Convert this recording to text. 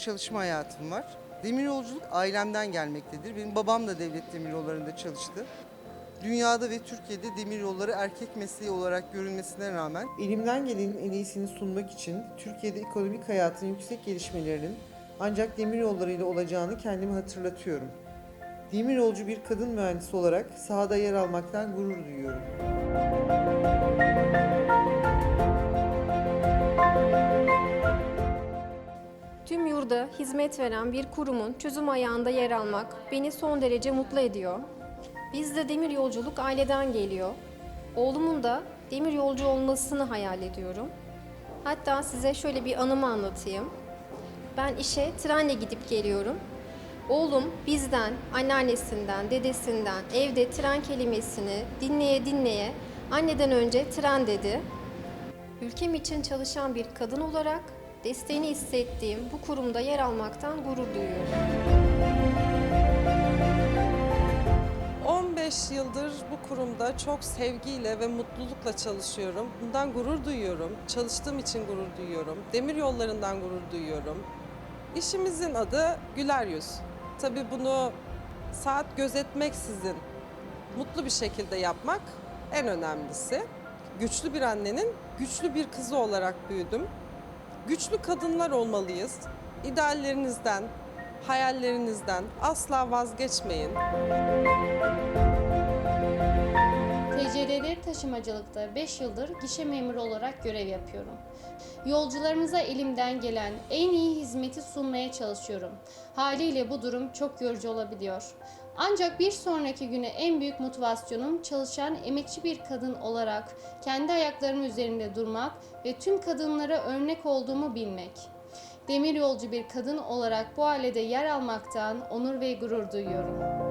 çalışma hayatım var. Demir yolculuk ailemden gelmektedir. Benim babam da devlet demir yollarında çalıştı. Dünyada ve Türkiye'de demir yolları erkek mesleği olarak görülmesine rağmen elimden gelenin en iyisini sunmak için Türkiye'de ekonomik hayatın yüksek gelişmelerinin ancak demir yollarıyla olacağını kendime hatırlatıyorum. Demir yolcu bir kadın mühendis olarak sahada yer almaktan gurur duyuyorum. Yurda hizmet veren bir kurumun çözüm ayağında yer almak beni son derece mutlu ediyor. Bizde demir yolculuk aileden geliyor. Oğlumun da demir yolcu olmasını hayal ediyorum. Hatta size şöyle bir anımı anlatayım. Ben işe trenle gidip geliyorum. Oğlum bizden, anneannesinden, dedesinden evde tren kelimesini dinleye dinleye anneden önce tren dedi. Ülkem için çalışan bir kadın olarak desteğini hissettiğim bu kurumda yer almaktan gurur duyuyorum. 15 yıldır bu kurumda çok sevgiyle ve mutlulukla çalışıyorum. Bundan gurur duyuyorum. Çalıştığım için gurur duyuyorum. Demir yollarından gurur duyuyorum. İşimizin adı güler yüz. Tabii bunu saat gözetmeksizin mutlu bir şekilde yapmak en önemlisi. Güçlü bir annenin güçlü bir kızı olarak büyüdüm. Güçlü kadınlar olmalıyız. İdeallerinizden, hayallerinizden asla vazgeçmeyin. TCDD taşımacılıkta 5 yıldır gişe memuru olarak görev yapıyorum. Yolcularımıza elimden gelen en iyi hizmeti sunmaya çalışıyorum. Haliyle bu durum çok yorucu olabiliyor. Ancak bir sonraki güne en büyük motivasyonum çalışan emekçi bir kadın olarak kendi ayaklarımın üzerinde durmak ve tüm kadınlara örnek olduğumu bilmek. Demir yolcu bir kadın olarak bu ailede yer almaktan onur ve gurur duyuyorum.